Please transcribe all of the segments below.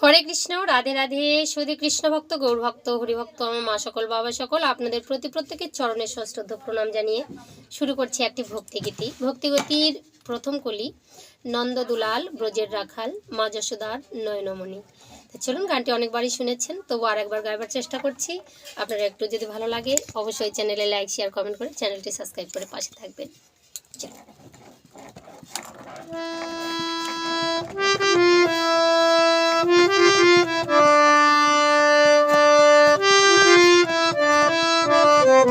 হরে কৃষ্ণ, রাধে রাধে সুধী কৃষ্ণ ভক্ত, গৌর ভক্ত, হরিভক্ত আমার মা সকল, বাবা সকল, আপনাদের প্রতি প্রত্যেকের চরণের সশ্রদ্ধ প্রণাম জানিয়ে শুরু করছি একটি ভক্তিগীতি ভক্তিগীতির প্রথম কলি নন্দ দুলাল ব্রজের রাখাল, মা যশোদার নয়নমণি। চলুন, গানটি অনেকবারই শুনেছেন, তবু আর একবার গাইবার চেষ্টা করছি। আপনারা একটু যদি ভালো লাগে, অবশ্যই চ্যানেলে লাইক, শেয়ার, কমেন্ট করে চ্যানেলটি সাবস্ক্রাইব করে পাশে থাকবেন।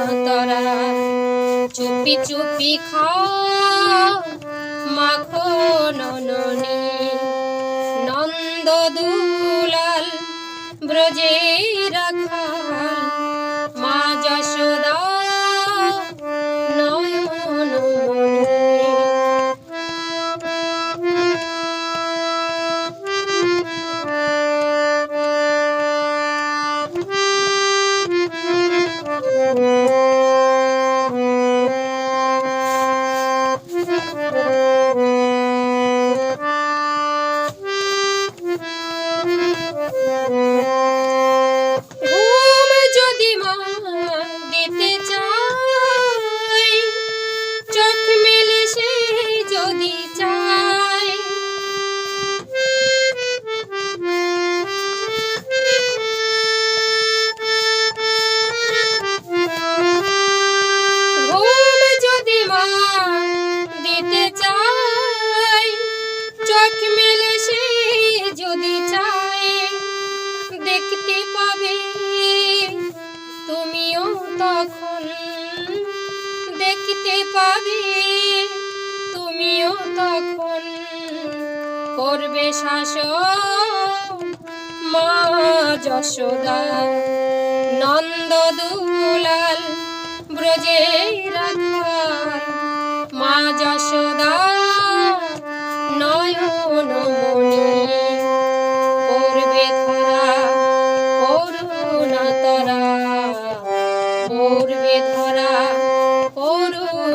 করুণাতরা চুপি চুপি খাও মাখো নননি। নন্দ দুলাল ব্রজে রাখাল। Música দেখতে পাবে? তুমিও তখন করবে শাসন। মা যশোদা, নন্দ দুলাল, ব্রজে মা যশোদা নয়নমণি করবে ধরা করুণা তরা। করবে ধরা করুণা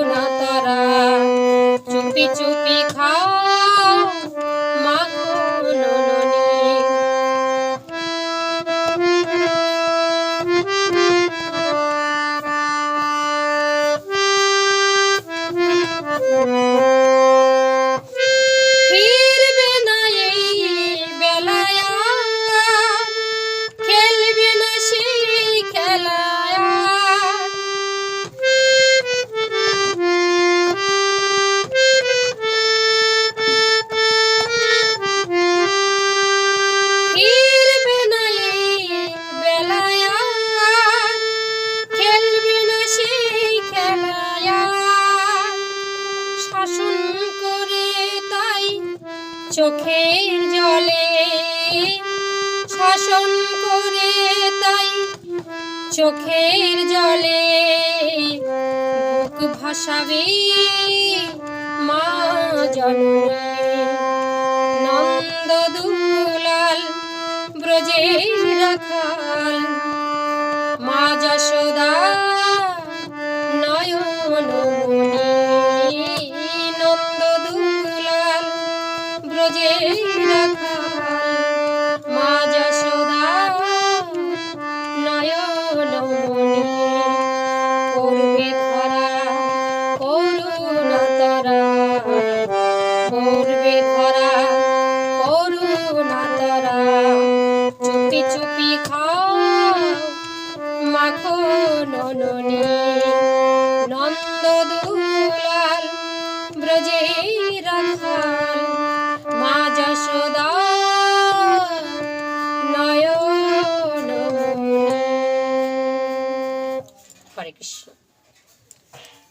চোখের জলে শাসন করে তাই চোখের জলে বুক ভাসাবে মা জননী নন্দ দুলাল ব্রজের রাখাল। মা যশোদা নননি।